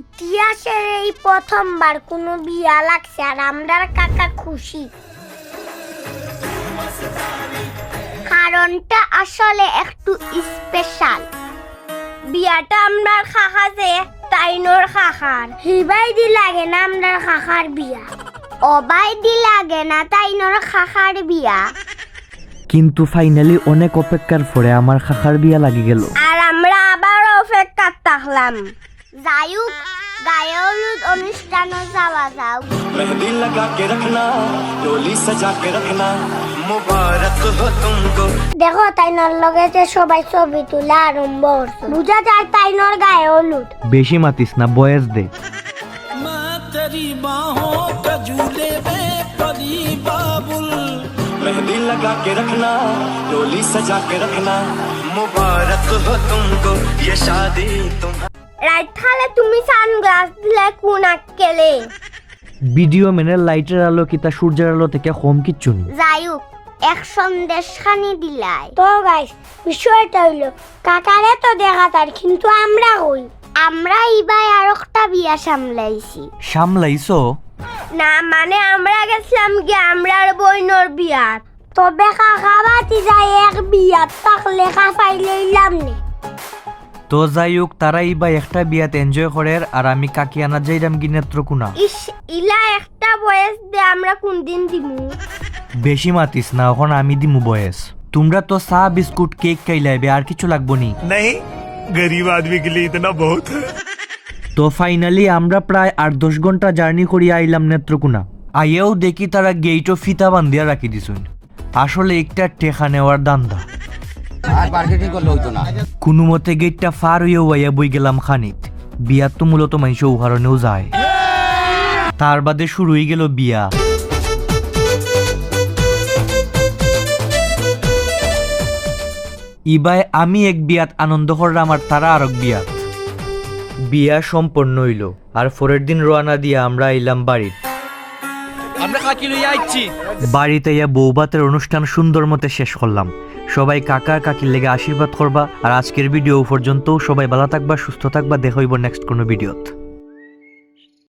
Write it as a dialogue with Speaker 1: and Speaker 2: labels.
Speaker 1: ইতিহাসের এই প্রথমবার কোনো বিয়া লাগছে আর আমরার কাকা খুশি। কারণটা আসলে একটু স্পেশাল বিয়াটা আমরার খাখা যে তাইনোর খাখার হিবাই দি লাগে না আমরার খাখার বিয়া। অবাই দি লাগে না তাইনোর খাখার বিয়া।
Speaker 2: কিন্তু ফাইনালি অনেক অপেক্ষার পরে আমার খাখার বিয়া লাগি গেল।
Speaker 1: আর আমরা আবার অপেক্ষা থাকলাম। যাইউক গায়ে হলুদ অনুষ্ঠানও যাওয়া যাও
Speaker 3: मेहंदी लगा के रखना डोली सजा के रखना मुबारक हो तुमको
Speaker 1: দেখো তাইনর লগে যে সবাই ছবি তোলা আরম্ভ করছে বুঝা যায় তাইনর গায়ে হলুদ
Speaker 2: বেশি মাতিস না বয়স দে
Speaker 4: मैं तेरी बाहों का झूले में परी बाबुल
Speaker 3: मेहंदी लगा के रखना डोली सजा के रखना मुबारक हो तुमको ये शादी तुम्हारी
Speaker 1: রাইট খালে তুমি সানগ্লাস দিলে কোন আক্কেলে?
Speaker 2: ভিডিও মেনের লাইটের আলো কি তা সূর্যের আলো থেকে কম কিচ্ছু নেই?
Speaker 1: যাইউক এক সন্দেশ খানি দিলাই। তো গাইস বিষয়টা হইল কাকারে তো দেখা তার কিন্তু আমরা হই আমরা ইবাই আর একটা বিয়া সামলাইছি।
Speaker 2: সামলাইছো?
Speaker 1: না মানে আমরা গেছিলাম কি আমরার বইনর বিয়া তবে কাকা বাতি যায় এক বিয়া থাকলে কাফাই লইলাম নে।
Speaker 2: তো যাই হোক তারাই বা একটা বিয়াত এনজয় করে আর আমি কাকিয়ানা যাইরাম কি নেত্রকোনা
Speaker 1: ইস ইলা একটা বয়স দে আমরা কোন দিন দিমু
Speaker 2: বেশি মাতিস না এখন আমি দিমু বয়স তোমরা তো চা বিস্কুট কেক খাইলাইবে আর কিছু লাগবো নি
Speaker 5: नहीं गरीब आदमी के लिए इतना बहुत है
Speaker 2: তো ফাইনালি আমরা প্রায় আট দশ ঘন্টা জার্নি করি আইলাম নেত্রকোনা আইয়েও দেখি তারা গেইটও ফিতা বান্ধিয়া রাখি দিছুন আসলে একটা টেকা নেওয়ার দান্দা
Speaker 6: আর মার্কেটিং করলে হইতো না।
Speaker 2: কোনো মতে গেটটা ফার হইয়া ওয়াইয়া বই গেলাম খানিক। বিয়ার তো মূলত মানুষ উহারণেও যায়। তার বাদে শুরু হয়ে গেল বিয়া। ইবাই আমি এক বিয়াত আনন্দ করলাম আর তারা আরেক বিয়াত। বিয়া সম্পন্ন হইল, আর পরের দিন রওনা দিয়া আমরা আইলাম বাড়ির।
Speaker 4: আমরা কাকি লইয়া আইছি
Speaker 2: বাড়িতে ইয়া বৌবাতের অনুষ্ঠান সুন্দর মতে শেষ করলাম। সবাই কাকা কাকির লেগে আশীর্বাদ করবা, আর আজকের ভিডিও পর্যন্ত সবাই ভালো থাকবা, সুস্থ থাকবা, দেখা নেক্সট কোনো ভিডিওত